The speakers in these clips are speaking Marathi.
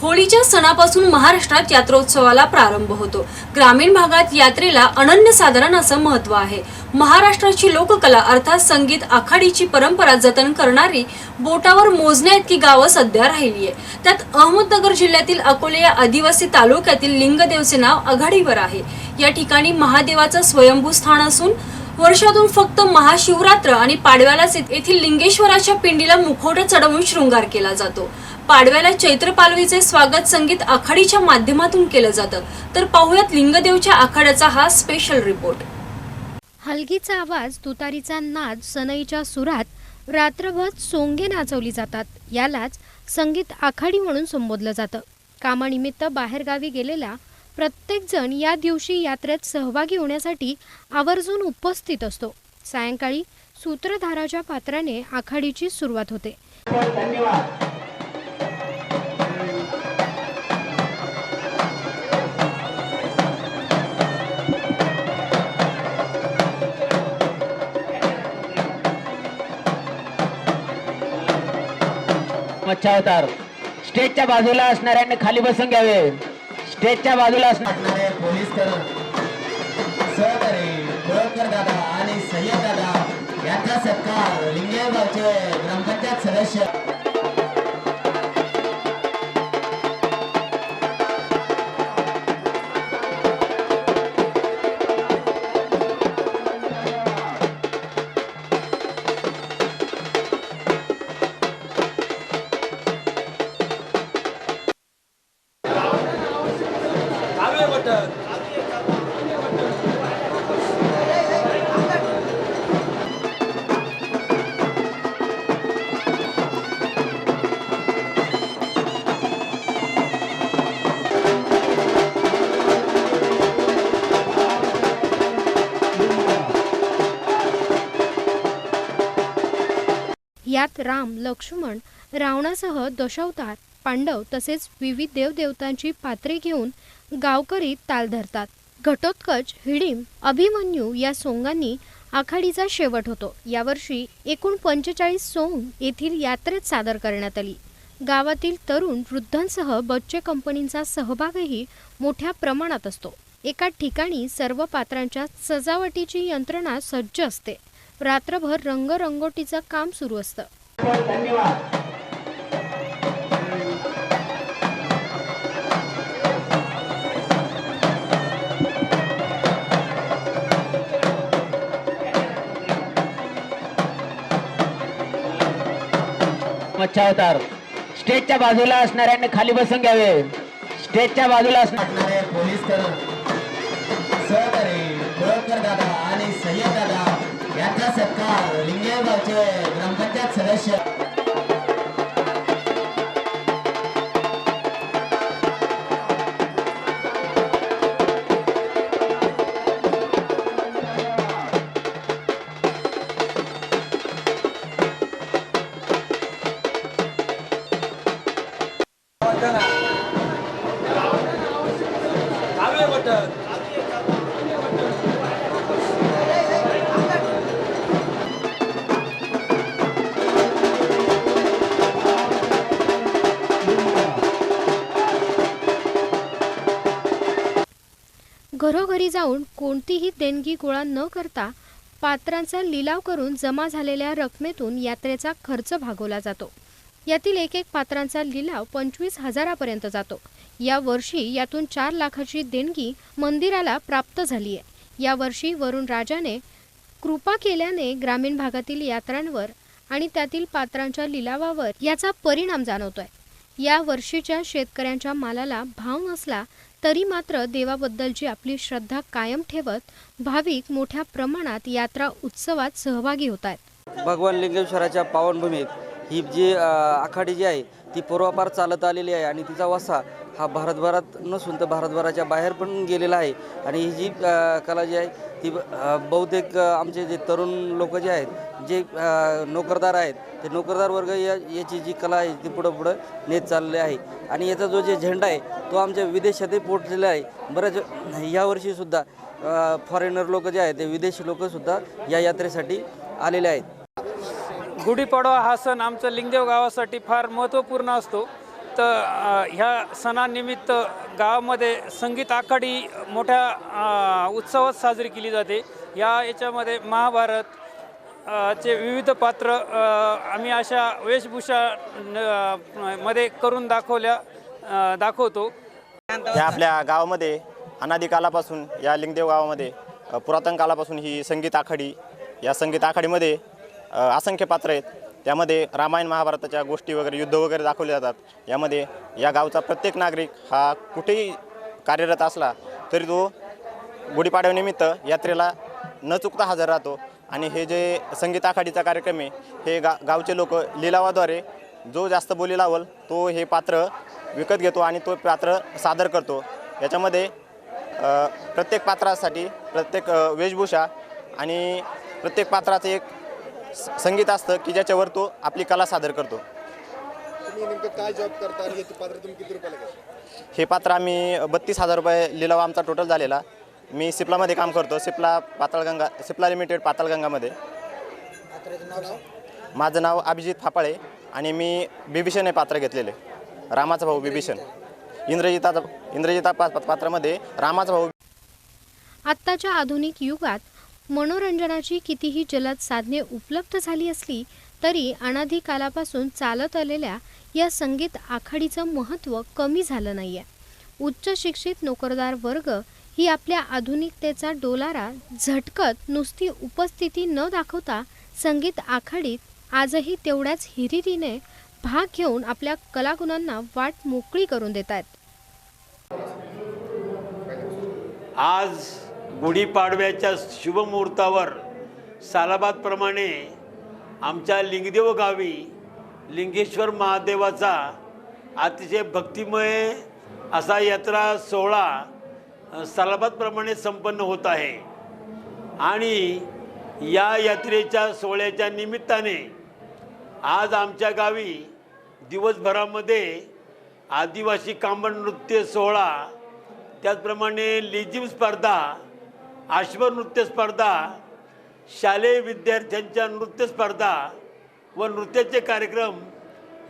होळीच्या सणापासून महाराष्ट्रात यात्रोत्सवाला प्रारंभ होतो. ग्रामीण भागात यात्रेला अनन्यसाधारण असं महत्त्व आहे. महाराष्ट्राची लोककला अर्थात संगीत आखाडीची परंपरा जतन करणारी बोटावर मोजण्या इतकी गावं सध्या राहिली आहे त्यात अहमदनगर जिल्ह्यातील अकोले या आदिवासी तालुक्यातील लिंगदेवचे नाव आघाडीवर आहे. या ठिकाणी महादेवाचं स्वयंभू स्थान असून वर्षातून फक्त महाशिवरात्र आणि पाडव्यालाच येथील लिंगेश्वराच्या पिंडीला मुखवटा चढवून शृंगार केला जातो. पाडव्याला चैत्र पालवीचे स्वागत संगीत आखाडीच्या माध्यमातून केलं जातं. तर पाहुयात लिंगदेवच्या आखाड्याचा हा स्पेशल रिपोर्ट हलगीचा आवाज तुतारीचा नाद सनईच्या सुरात रात्रभर सोंगे नाचवली जातात. यालाच संगीत आखाडी म्हणून संबोधलं जातं. कामानिमित्त बाहेरगावी गेलेला प्रत्येक जण या दिवशी यात्रेत सहभागी होण्यासाठी आवर्जून उपस्थित असतो. सायंकाळी सूत्रधाराच्या पात्राने आखाडीची सुरुवात होते. मच्छावतार. स्टेजच्या बाजूला असणाऱ्यांनी खाली बसून घ्यावे. स्टेजच्या बाजूला असणार असणारे पोलीस कर सहकारी गोळकर दादा आणि सय्यद दादा यांचा सत्कार लिंगेगावचे ग्रामपंचायत सदस्य यात राम लक्ष्मण रावणासह दशावतार पांडव तसेच विविध देवदेवतांची पात्रे घेऊन गावकरी ताल धरतात. घटोत्कच हिडीम अभिमन्यू या सोंगांनी आखाडीचा शेवट होतो. यावर्षी एकूण पंचेचाळीस सोंग येथील यात्रेत सादर करण्यात आली. गावातील तरुण वृद्धांसह बच्चे कंपनींचा सहभागही मोठ्या प्रमाणात असतो. एका ठिकाणी सर्व पात्रांच्या सजावटीची यंत्रणा सज्ज असते. रात्रभर रंगरंगोटीचं काम सुरू असतं. मच्छावतार स्टेजच्या बाजूला असणाऱ्यांनी खाली बसून घ्यावे. स्टेजच्या बाजूला असणार असणारे पोलीस यांचा सत्कार लिंगेगावचे ग्रामपंचायत सदस्य घरोघरी जाऊन कोणतीही देणगी गोळा न करता पात्रांचा लिलाव करून जमा झालेल्या रकमेतून यात्रेचा खर्च भागवला जातो. यातील एक एक पात्रांचा लिलाव पंचवीस हजारापर्यंत जातो. या वर्षी यातून चार लाखाची देणगी मंदिराला प्राप्त झाली आहे या वर्षी वरुण राजाने कृपा केल्याने ग्रामीण भागातील यात्रांवर आणि त्यातील पात्रांच्या लिलावावर याचा परिणाम जाणवतोय. या वर्षीच्या शेतकऱ्यांच्या मालाला भाव नसला तरी मात्र देवाबद्दलची आपली श्रद्धा कायम ठेवत भाविक मोठ्या प्रमाणात यात्रा उत्सवात सहभागी होत आहेत भगवान लिंगेश्वराच्या पावनभूमीत ही जी आखाडी जी आहे ती पूर्वापार चालत आलेली आहे आणि तिचा वसा हा भारतभरात नसून तर भारतभराच्या बाहेर पण गेलेला आहे. आणि ही जी कला जी आहे ती बहुतेक आमचे जे तरुण लोक जे आहेत जे नोकरदार आहेत ते नोकरदार वर्ग या याची जी कला आहे ती पुढं पुढं नेत चालली आहे. आणि याचा जो जे झेंडा आहे तो आमच्या विदेशातही पोचलेला आहे. बऱ्याच यावर्षीसुद्धा फॉरेनर लोक जे आहेत ते विदेशी लोकसुद्धा या यात्रेसाठी आलेले आहेत. गुढीपाडवा हा सण आमच्या लिंगदेव गावासाठी फार महत्त्वपूर्ण असतो. निमित्त ह्या सणानिमित्त गावामध्ये संगीत आखाडी मोठ्या उत्सवात साजरी केली जाते. या याच्यामध्ये महाभारत चे विविध पात्र आम्ही अशा वेशभूषा न- मध्ये करून दाखवल्या दाखवतो. ह्या आपल्या गावामध्ये अनादी कालापासून या लिंगदेव गावामध्ये पुरातन कालापासून ही संगीत आखाडी या संगीत आखाडीमध्ये असंख्य पात्र आहेत. त्यामध्ये रामायण महाभारताच्या गोष्टी वगैरे युद्ध वगैरे दाखवले जातात. यामध्ये या गावचा प्रत्येक नागरिक हा कुठेही कार्यरत असला तरी तो गुढीपाडव्यानिमित्त यात्रेला न चुकता हजर राहतो. आणि हे जे संगीत आखाडीचा कार्यक्रम आहे हे गा गावचे लोक लिलावाद्वारे जो जास्त बोली लावल तो हे पात्र विकत घेतो आणि तो पात्र सादर करतो. याच्यामध्ये प्रत्येक पात्रासाठी प्रत्येक वेशभूषा आणि प्रत्येक पात्राचं एक संगीत असतं की ज्याच्यावर तो आपली कला सादर करतो. तुम्ही नेमकं काय जॉब करता आणि हे पात्र तुम्ही किती रुपयाला घेता? हे पात्र आम्ही बत्तीस हजार रुपये लिलाव आमचा टोटल झालेला. मी सिपलामध्ये काम करतो सिपला पाताळगंगा सिपला लिमिटेड पाताळगंगामध्ये. माझं नाव अभिजित फापाळे आणि मी बिभीषण हे पात्र घेतलेले. रामाचा भाऊ बिभीषण. इंद्रजिताचा इंद्रजिता पा पात्रामध्ये रामाचा भाऊ आत्ताच्या आधुनिक युगात मनोरंजनाची कितीही जलद साधने उपलब्ध झाली असली तरी अनाधी कालापासून चालत आलेल्या या संगीत आखाडीचं महत्त्व कमी झालं नाहीये. उच्च शिक्षित नोकरदार वर्ग ही आपल्या आधुनिकतेचा डोलारा झटकत नुसती उपस्थिती न दाखवता संगीत आखाडीत आजही तेवढ्याच हिरिरीने भाग घेऊन आपल्या कलागुणांना वाट मोकळी करून देत आहेत आज गुढीपाडव्याच्या शुभमुहूर्तावर सालाबादप्रमाणे आमच्या लिंगदेव गावी लिंगेश्वर महादेवाचा अतिशय भक्तिमय असा यात्रा सोहळा सालाबादप्रमाणे संपन्न होत आहे. आणि या यात्रेच्या सोहळ्याच्या निमित्ताने आज आमच्या गावी दिवसभरामध्ये आदिवासी कांबण नृत्य सोहळा त्याचप्रमाणे लिजिम स्पर्धा आश्व नृत्य स्पर्धा शालेय विद्यार्थ्यांच्या नृत्य स्पर्धा व नृत्याचे कार्यक्रम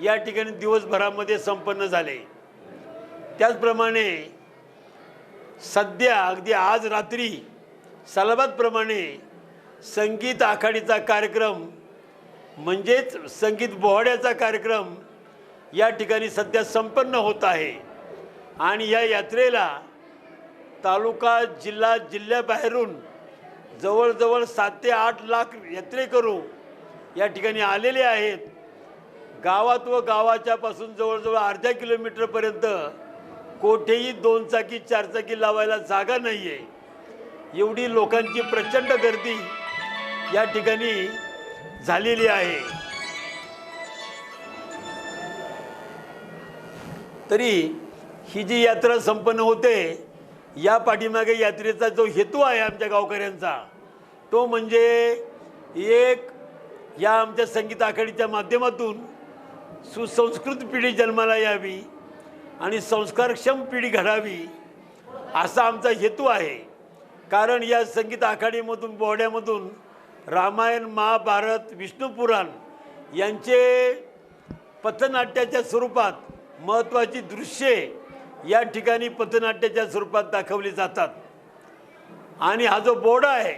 या ठिकाणी दिवसभरामध्ये संपन्न झाले. त्याचप्रमाणे सध्या अगदी आज रात्री सलाबादप्रमाणे संगीत आखाडीचा कार्यक्रम म्हणजेच संगीत बोहाड्याचा कार्यक्रम या ठिकाणी सध्या संपन्न होत आहे. आणि या यात्रेला तालुका जिल्हा जिल्ह्याबाहेरून जवळजवळ सात ते आठ लाख यात्रेकरू या ठिकाणी आलेले आहेत. गावात व गावाच्या पासून जवळजवळ अर्ध्या किलोमीटरपर्यंत कोठेही दोन चाकी चारचाकी लावायला जागा नाही आहे एवढी लोकांची प्रचंड गर्दी या ठिकाणी झालेली आहे. तरी ही जी यात्रा संपन्न होते या पाठीमागे यात्रेचा जो हेतू आहे आमच्या गावकऱ्यांचा तो म्हणजे एक या आमच्या संगीत आखाडीच्या माध्यमातून सुसंस्कृत पिढी जन्माला यावी आणि संस्कारक्षम पिढी घडावी असा आमचा हेतू आहे. कारण या संगीत आखाडीमधून बोहड्यामधून रामायण महाभारत विष्णुपुराण यांचे पथनाट्याच्या स्वरूपात महत्त्वाची दृश्ये या ठिकाणी पथनाट्याच्या स्वरूपात दाखवली जातात. आणि हा जो बोडा आहे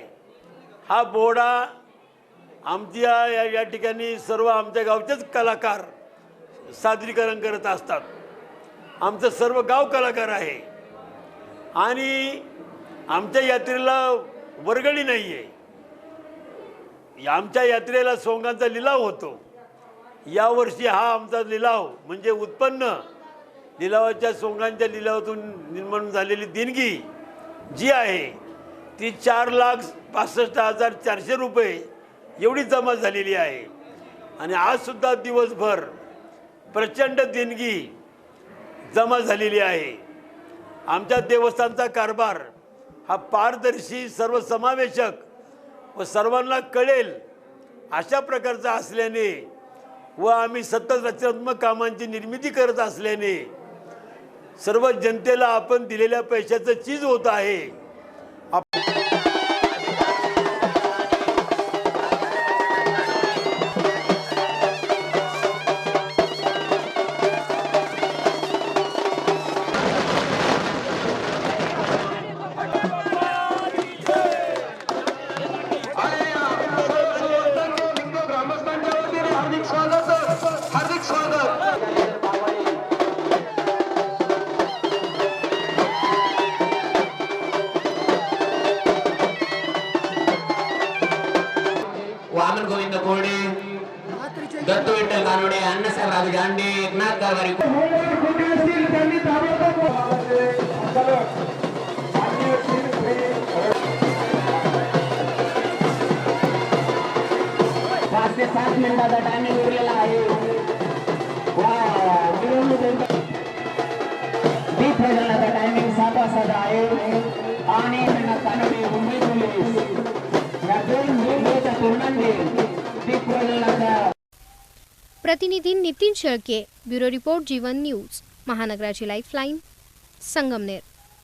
हा बोडा आमच्या या या ठिकाणी सर्व आमच्या गावचेच कलाकार सादरीकरण करत असतात. आमचं सर्व गाव कलाकार आहे. आणि आमच्या यात्रेला वर्गणी नाही आहे आमच्या यात्रेला सोंगांचा लिलाव होतो. यावर्षी हा आमचा लिलाव म्हणजे उत्पन्न लिलावाच्या सोंगांच्या लिलावातून निर्माण झालेली देणगी जी आहे ती चार लाख पासष्ट हजार चारशे रुपये एवढी जमा झालेली आहे. आणि आजसुद्धा दिवसभर प्रचंड देणगी जमा झालेली आहे. आमच्या देवस्थानचा कारभार हा पारदर्शी सर्वसमावेशक व सर्वांना कळेल अशा प्रकारचा असल्याने व आम्ही सतत रचनात्मक कामांची निर्मिती करत असल्याने सर्व जनतेला आपण दिलेल्या पैशाचं चीज होत आहे. आप बाबर गोविंद कोरडे दत्त विठ्ठल कानोडे अण्णासाहेब राजगांडे एकनाथ गावारी पाच ते सात मिनिटाचा टायमिंग उरलेला आहे प्रतिनिधी Nitin Shelke bureau report Jeevan news महानगराची lifeline Sangamner.